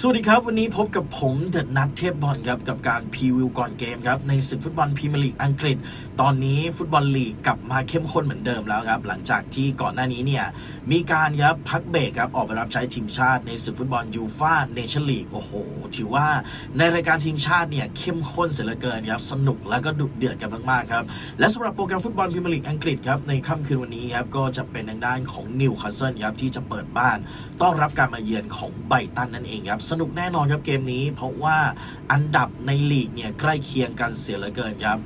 สวัสดีครับ วันนี้พบกับผมเดอะนัทเทพบอลครับกับการพรีวิวก่อนเกมครับในศึกฟุตบอลพรีเมียร์ลีกอังกฤษ ตอนนี้ฟุตบอลลีกกลับมาเข้มข้นเหมือนเดิมแล้วครับ หลังจากที่ก่อนหน้านี้เนี่ย มีการครับพักเบรกครับออกไปรับใช้ทีมชาติในศึกฟุตบอลยูฟ่าเนชั่นลีกโอ้โห ถือว่าในรายการทีมชาติเนี่ยเข้มข้นเสียเหลือเกินครับสนุกแล้วก็ดุเดือดกันมากๆครับและสำหรับโปรแกรมฟุตบอลพรีเมียร์ลีกอังกฤษครับในค่ำคืนวันนี้ครับก็จะเป็นทางด้านของนิวคาสเซิลครับที่จะเปิดบ้านต้อนรับการมาเยือนของไบตันนั่นเองครับสนุกแน่นอนครับเกมนี้ เพราะว่าอันดับในลีกเนี่ยใกล้เคียงกันเสียเหลือเกินครับ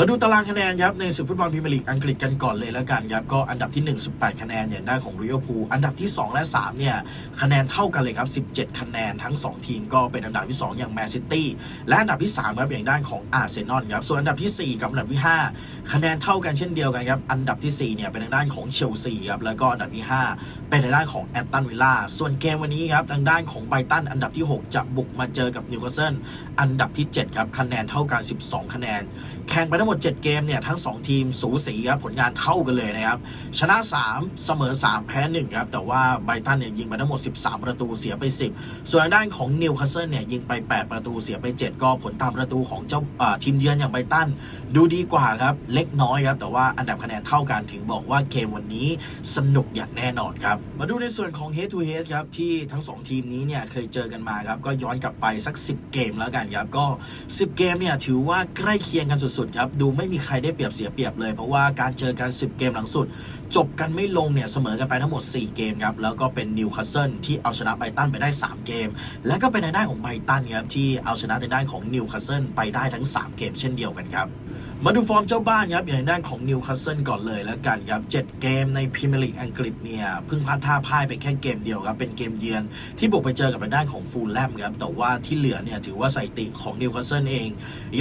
มาดูตารางคะแนนครับในศึกฟุตบอลพรีเมียร์ลีกอังกฤษกันก่อนเลยแล้วกันครับก็อันดับที่ 1 18 คะแนนอย่างด้านของลิเวอร์พูลอันดับที่ 2 และ 3 เนี่ย คะแนนเท่ากันเลยครับ 17 คะแนนทั้ง 2 ทีมก็เป็นอันดับที่ 2 อย่างแมนซิตี้และอันดับที่3ครับอย่างด้านของอาร์เซนอลครับส่วนอันดับที่ 4 กับอันดับที่ 5 คะแนนเท่ากันเช่นเดียวกันครับอันดับที่4เนี่ยเป็นทางด้านของเชลซีครับแล้วก็อันดับที่ 5 เป็นทางด้านของแอตตันวิลล่าส่วนเกมวันนี้ครับทางด้านของไบตันอันดับที่ 6 จะบุกมาเจอกับนิวคาสเซิลอันดับที่7ครับคะแนนเท่ากัน 12 คะแนนแข่งไปทั้งหมด 7 เกมเนี่ยทั้ง 2 ทีมสูสีครับผลงานเท่ากันเลยนะครับ ชนะ 3 เสมอ 3 แพ้ 1 ครับ แต่ว่าไบตันเนี่ยยิงไปทั้งหมด 13 ประตูเสียไป 10 ส่วนด้านของนิวคาสเซิลเนี่ยยิงไป 8 ประตูเสียไป 7 ก็ผลตามประตูของเจ้าทีมเยือนอย่างไบตัน ดูดีกว่าครับ เล็กน้อยครับ แต่ว่าอันดับคะแนนเท่ากันถึงบอกว่าเกมวันนี้สนุกอย่างแน่นอนครับ มาดูในส่วนของ head to head ครับที่ทั้ง 2 ทีมนี้เนี่ยเคยเจอกันมาครับก็ย้อนกลับไปสัก 10 เกมแล้วกันครับก็ 10 เกมเนี่ยถือว่าใกล้เคียงกันสุดๆครับดูไม่มีใครได้เปรียบเสียเปรียบเลย เพราะว่าการเจอกัน 10 เกมหลังสุด จบกันไม่ลงเนี่ยเสมอกันไปทั้งหมด 4 เกมครับ แล้วก็เป็นนิวคาสเซิลที่เอาชนะไบตันไปได้ 3 เกม และก็เป็นในด้านของไบตันครับที่เอาชนะในด้านของนิวคาสเซิลไปได้ทั้ง 3 เกมเช่นเดียวกันครับ มาดูฟอร์มเจ้าบ้านครับอย่างในด้านของนิวคาสเซิลก่อนเลยแล้วกันครับ 7 เกมในพรีเมียร์ลีกอังกฤษเนี่ยเพิ่งพลาดท่าพ่ายไปแค่เกมเดียวครับ เป็นเกมเยือนที่บุกไปเจอกับด้านของฟูลแลมครับ แต่ว่าที่เหลือเนี่ยถือว่าสถิติของนิวคาสเซิลเอง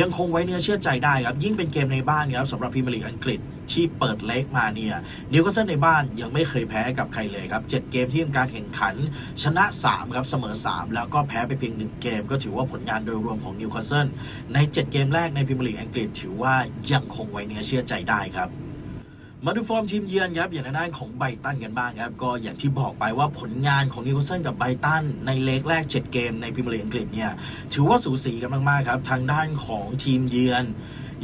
ยังคงไว้เนื้อเชื่อใจได้ครับ ยิ่งเป็นเกมในบ้านครับสำหรับพรีเมียร์ลีกอังกฤษที่เปิดเล็กมาเนี่ยนิวคาสเซิลในบ้านยังไม่เคยแพ้กับใครเลยครับ 7 เกมที่ทำการแข่งขัน ชนะ 3 ครับ เสมอ 3 แล้วก็แพ้ไปเพียง 1 เกม ก็ถือว่าผลงานโดยรวมของนิวคาสเซิลใน 7 เกมแรกในพรีเมียร์ลีกอังกฤษถือว่ายังคงไว้เนื้อเชื่อใจได้ครับมาดูฟอร์มทีมเยือนครับอย่างทางด้านของไบตันกันบ้างครับ ก็อย่างที่บอกไปว่าผลงานของนิวคาสเซิลกับไบตันในเล็กแรก 7 เกมในพรีเมียร์ลีกอังกฤษเนี่ย ถือว่าสูสีกันมาก ๆ ครับ ทางด้านของทีมเยือน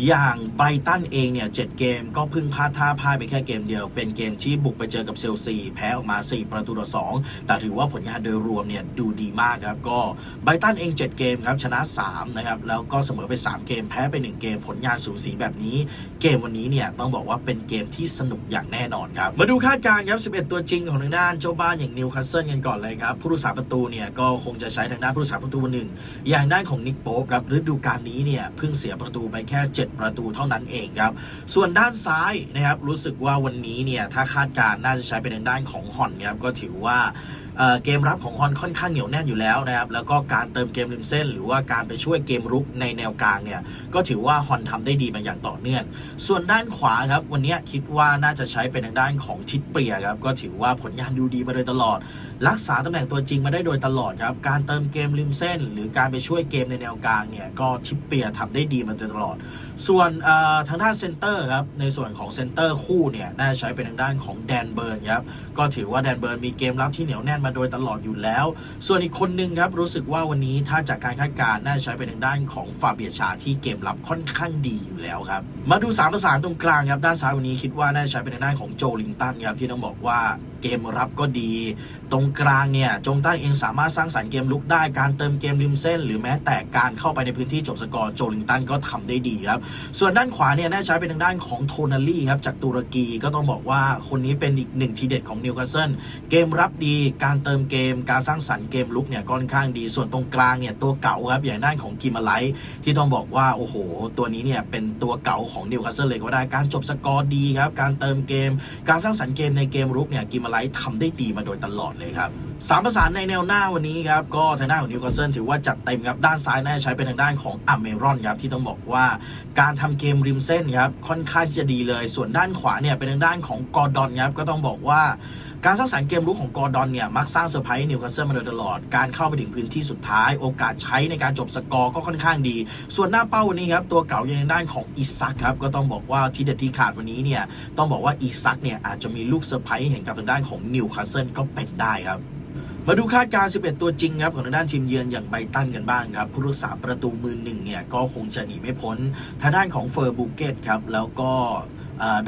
อย่างไบรตันเองเนี่ยเเกมก็พิ่งพลาดท่าพ่ายไปแค่เกมเดียว เป็นเกมที่บุกไปเจอกับเชลซีแพ้ออกมา 4 ประตูต่อ2แต่ถือว่าผลงานโดยรวมเนี่ยดูดีมากครับ ก็ไบรตันเอง 7 เกมครับ ชนะ 3 นะครับ แล้วก็เสมอไป 3 เกม แพ้ไป 1 เกม ผลงานสูสีแบบนี้ เกมวันนี้เนี่ยต้องบอกว่าเป็นเกมที่สนุกอย่างแน่นอนครับ มาดูคาดการณ์ครับ 11 ตัวจริงของทางด้านเจ้าบ้านอย่างนิวคาสเซิลกันก่อนเลยครับผู้รักษาประตูเนี่ยก็คงจะใช้ทางด้านผู้รักษาประตูหนึ่งอย่างด้านของนิกโป๊ปครับฤดูกาลนี้เนี่ยเพิ่งเสียประตูไปแค่7ประตูเท่านั้นเองครับ ส่วนด้านซ้ายนะครับรู้สึกว่าวันนี้เนี่ยถ้าคาดการณ์น่าจะใช้เป็นด้านของฮอนครับก็ถือว่า เกมรับของฮอนค่อนข้างเหนียวแน่นอยู่แล้วนะครับ แล้วก็การเติมเกมริมเส้น หรือว่าการไปช่วยเกมรุกในแนวกลางเนี่ย ก็ถือว่าฮอนทำได้ดีมาอย่างต่อเนื่อง ส่วนด้านขวาครับ วันนี้คิดว่าน่าจะใช้เป็นทางด้านของทิดเปียครับ ก็ถือว่าผลงานดูดีมาโดยตลอด รักษาตำแหน่งตัวจริงมาได้โดยตลอดครับ การเติมเกมริมเส้น หรือการไปช่วยเกมในแนวกลางเนี่ย ก็ทิปเปียทำได้ดีมาโดยตลอด ส่วนทางด้านเซนเตอร์ครับ ในส่วนของเซนเตอร์คู่เนี่ย น่าใช้เป็นทางด้านของแดนเบิร์นครับ ก็ถือว่าแดนเบิร์นมีเกมรับที่เหนียวแน่นมาโดยตลอดอยู่แล้ว ส่วนอีกคนหนึงครับ รู้สึกว่าวันนี้ถ้าจากการคาดการณ์น่าจะใช้เป็นทางด้านของฟาเบียชาที่เกมรับค่อนข้างดีอยู่แล้วครับ มาดูสามประสานตรงกลางครับด้านซ้ายวันนี้คิดว่าน่าจะใช้เป็นทางด้านของโจลิงตันครับที่ต้องบอกว่า เกมรับก็ดี ตรงกลางเนี่ยจงตั้นเองสามารถสร้างสรรค์เกมลุกได้การเติมเกมริมเส้น หรือแม้แต่การเข้าไปในพื้นที่จบสกอร์โจลิงตันก็ทำได้ดีครับ ส่วนด้านขวาเนี่ยน่าใช้เป็นทางด้านของโทนาลี่ครับจากตุรกีก็ต้องบอกว่าคนนี้เป็นอีกหนึ่งทีเด็ดของนิวคาสเซิลเกมรับดีการเติมเกม การสร้างสรรค์เกมลุกเนี่ยค่อนข้างดี ส่วนตรงกลางเนี่ยตัวเก่าครับอย่างด้านของกิมาไลที่ต้องบอกว่าโอ้โห ตัวนี้เนี่ยเป็นตัวเก่าของนิวคาสเซิลเลยก็ได้การจบสกอร์ดีครับการเติมเกม การสร้างสรรค์เกมในเกมรุกเนี่ยกิมาไลท์ทำได้ดีมาโดยตลอดเลยครับสามประสานในแนวหน้าวันนี้ครับ ก็ทางด้านของนิวคาสเซิลถือว่าจัดเต็มครับ ด้านซ้ายน่าจะใช้เป็นทางด้านของอเมรอนครับ ที่ต้องบอกว่าการทำเกมริมเส้นครับ ค่อนข้างจะดีเลย ส่วนด้านขวาเนี่ยเป็นทางด้านของกอร์ดอนครับ ก็ต้องบอกว่า การสร้างสรรค์เกมรุกของกอร์ดอนเนี่ยมักสร้างเซอร์ไพรส์นิวคาสเซิลมาโดยตลอด การเข้าไปถึงพื้นที่สุดท้าย โอกาสใช้ในการจบสกอร์ก็ค่อนข้างดี ส่วนหน้าเป้าวันนี้ครับตัวเก่าอยู่ในด้านของอิซักครับก็ต้องบอกว่าที่เด็ดที่ขาดวันนี้เนี่ยต้องบอกว่าอิซักเนี่ยอาจจะมีลูกเซอร์ไพรส์เห็นกับทางด้านของนิวคาสเซิลก็เป็นได้ครับมาดูคาดการณ์11 ตัวจริงครับของทางด้านทีมเยือนอย่างไบตันกันบ้างครับ ผู้รักษาประตูมือหนึ่งเนี่ยก็คงจะหนีไม่พ้นทางด้านของเฟอร์บูเกตครับแล้วก็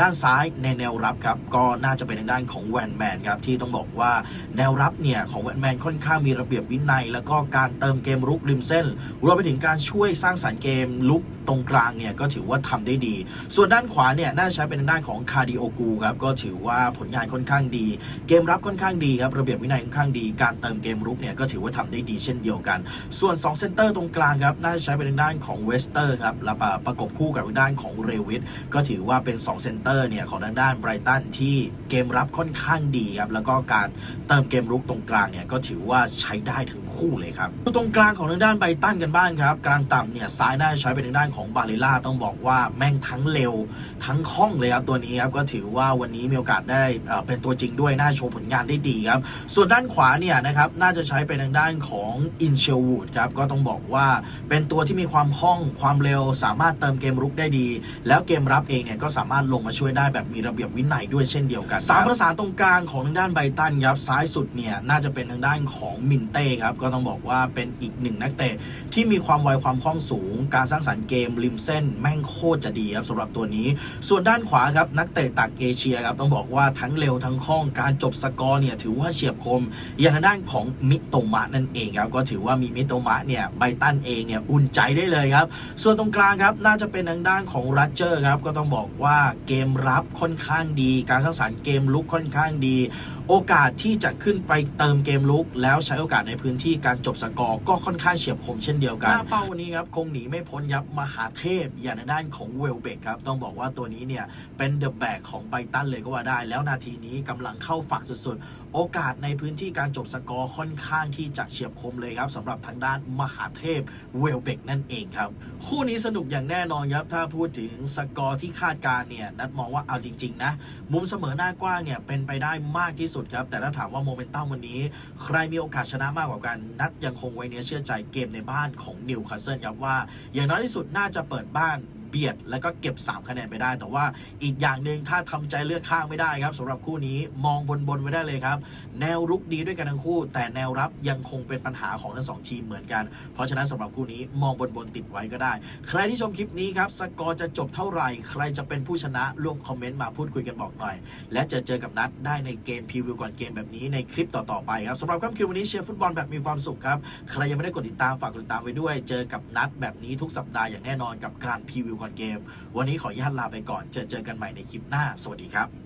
ด้านซ้ายในแนวรับครับก็น่าจะเป็นทางด้านของแวนแมนครับที่ต้องบอกว่าแนวรับเนี่ยของแวนแมนค่อนข้างมีระเบียบวินัย แล้วก็การเติมเกมรุกริมเส้นรวมไปถึงการช่วยสร้างสรรค์เกมลุกตรงกลางเนี่ยก็ถือว่าทำได้ดี ส่วนด้านขวาเนี่ยน่าใช้เป็นทางด้านของคาร์ดิโอกูครับก็ถือว่าผลงานค่อนข้างดี เกมรับค่อนข้างดีครับระเบียบวินัยค่อนข้างดี การเติมเกมรุกเนี่ยก็ถือว่าทำได้ดีเช่นเดียวกัน ส่วน2เซนเตอร์ตรงกลางครับน่าใช้เป็นทางด้านของเวสเตอร์ครับแล้วประกบคู่กับด้านของเรวิทก็ถือว่าเป็น2เซนเตอร์เนี่ยของทางด้านไบรตันที่เกมรับค่อนข้างดีครับแล้วก็การเติมเกมรุกตรงกลางเนี่ยก็ถือว่าใช้ได้ทั้งคู่เลยครับตรงกลางของทางด้านไบรตันกันบ้างครับกลางต่ำเนี่ยซ้ายน่าจะใช้เป็นทางด้านของบาเลล่าต้องบอกว่าแม่งทั้งเร็วทั้งคล่องเลยครับตัวนี้ครับก็ถือว่าวันนี้มีโอกาสได้เอ่อเป็นตัวจริงด้วยน่าโชว์ผลงานได้ดีครับส่วนด้านขวาเนี่ยนะครับน่าจะใช้เป็นทางด้านของอินเชลวูดครับก็ต้องบอกว่าเป็นตัวที่มีความคล่องความเร็วสามารถเติมเกมรุกได้ดี แล้วเกมรับเองเนี่ยก็สามารถลงมาช่วยได้แบบมีระเบียบวินัยด้วยเช่นเดียวกันสามประสาตรงกลางของทางด้านไบตันครับซ้ายสุดเนี่ยน่าจะเป็นทางด้านของมินเต้ครับก็ต้องบอกว่าเป็นอีกหนึ่งนักเตะที่มีความไวความคล่องสูง การสร้างสรรค์เกมริมเส้นแม่งโคตรจะดีครับสำหรับตัวนี้ ส่วนด้านขวาครับนักเตะต่างเอเชียครับต้องบอกว่าทั้งเร็วทั้งคล่องการจบสกอร์เนี่ยถือว่าเฉียบคมอย่างทางด้านของมิโตมะนั่นเองครับก็ถือว่ามีมิโตมะเนี่ยไบตันเองเนี่ยอุ่นใจได้เลยครับส่วนตรงกลางครับน่าจะเป็นทางด้านของรัชเจอร์ครับก็ต้องบอกว่าเกมรับค่อนข้างดี การสร้างสรรค์เกมลุกค่อนข้างดี โอกาสที่จะขึ้นไปเติมเกมลุก แล้วใช้โอกาสในพื้นที่การจบสกอร์ก็ค่อนข้างเฉียบคมเช่นเดียวกันหน้าเป้าวันนี้ครับคงหนีไม่พ้นยับมหาเทพอย่างทางด้านของเวลเบกครับต้องบอกว่าตัวนี้เนี่ยเป็นเดอะแบกของไบรตันเลยก็ว่าได้ แล้วนาทีนี้กำลังเข้าฝักสุดๆ โอกาสในพื้นที่การจบสกอร์ค่อนข้างที่จะเฉียบคมเลยครับสำหรับทางด้านมหาเทพเวลเบกนั่นเองครับคู่นี้สนุกอย่างแน่นอนครับถ้าพูดถึงสกอร์ที่คาดการณ์เนี่ยนัดมองว่าเอาจริงๆนะมุมเสมอหน้ากว้างเนี่ยเป็นไปได้มากที่สุดครับ แต่ถ้าถามว่าโมเมนตัมวันนี้ ใครมีโอกาสชนะมากกว่ากันนัดยังคงไว้เนื้อเชื่อใจเกมในบ้านของนิวคาสเซิลครับว่า อย่างน้อยที่สุดน่าจะเปิดบ้านเบียด แล้วก็เก็บ 3 คะแนนไปได้ แต่ว่าอีกอย่างหนึ่งถ้าทำใจเลือกข้างไม่ได้ครับสำหรับคู่นี้มองบนๆไว้ได้เลยครับ แนวรุกดีด้วยกันทั้งคู่ แต่แนวรับยังคงเป็นปัญหาของทั้งสองทีมเหมือนกัน เพราะฉะนั้นสำหรับคู่นี้มองบนๆติดไว้ก็ได้ ใครที่ชมคลิปนี้ครับสกอร์จะจบเท่าไหร่ ใครจะเป็นผู้ชนะร่วมคอมเมนต์มาพูดคุยกันบอกหน่อย และจะเจอกับนัดได้ในเกมพรีวิวก่อนเกมแบบนี้ในคลิปต่อๆไปครับสำหรับค่ำคืนวันนี้เชียร์ฟุตบอลแบบมีความสุขครับใครยังไม่ได้กดติดตามฝากกดติดตามไว้ด้วย เจอกับนัดแบบนี้ทุกสัปดาห์อย่างแน่นอนกับการพรีวิวอนเกม วันนี้ขออนุญาตลาไปก่อน เจอเจอกันใหม่ในคลิปหน้า สวัสดีครับ